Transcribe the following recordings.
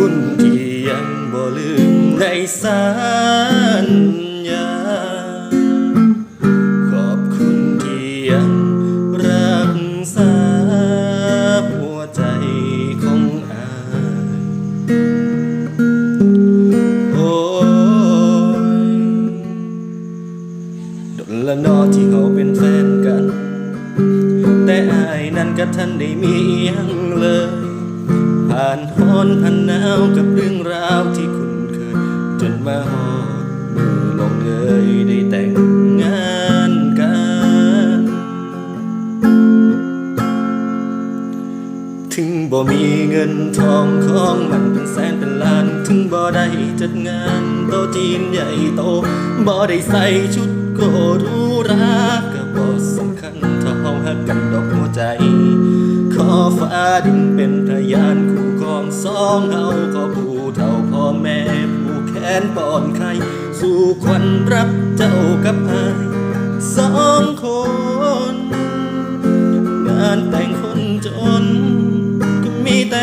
คุณที่ยังบ่ลืมไรสัญญา ขอบคุณที่ยังรักษาหัวใจของอายโอ้ยดนละนอที่เขาเป็นแฟนกัน แต่อายนั้นก็ทันได้มียังานฮ้อนผ่านหนาวกับเรื่องราวที่คุ้นเคย จนมาฮอดมือลงเอยได้แต่งงานกัน ถึงบ่มีเงินทองของมันเป็นแสนเป็นล้าน ถึงบ่ได้จัดงานโตะจีนใหญ่โตบ่ได้ใส่ชุดโกรูราก็บ่สำคัญเท่าเฮาฮักกันดอกหัวใจขอฟ้าดินเป็นพยานคู่ สองเฮาขอผู้เฒ่าพ่อแม่ผู้แค้นป้อนไข่สู่ควันรับเจ้ากับอายสองคน งานแต่งคนจน ก็มีแต่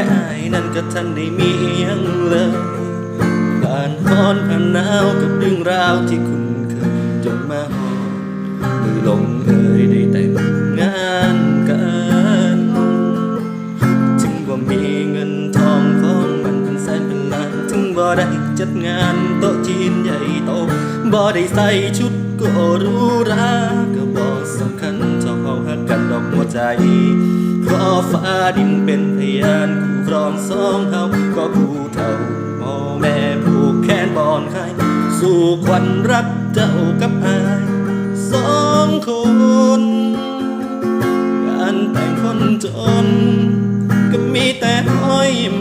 แต่อายนั้นก็ทันได้มีอิหยังเลยผ่านฮ้อนผ่านหนาวกับเรื่องราวที่คุ้นเคยจนมาฮอดมือลงเอยได้แต่งงานกันถึงว่ามีเงินทองของมันเป็นแสนเป็นล้านถึงบ่ได้จัดงานโต๊ะจีนใหญ่โตบ่ได้ใส่ชุดก็รู้ราก็บ่สำคัญเท่าเฮาฮักกันดอกหัวใจขอฟ้าดินเป็นพยาน รองสองเฮาก็ผู้เฒ่าพ่อแม่ผูกแขนบอนไข่สู่ควันรักเจ้ากับอายสองคนงานแต่งคนจน ก็มีแต่ห้อยม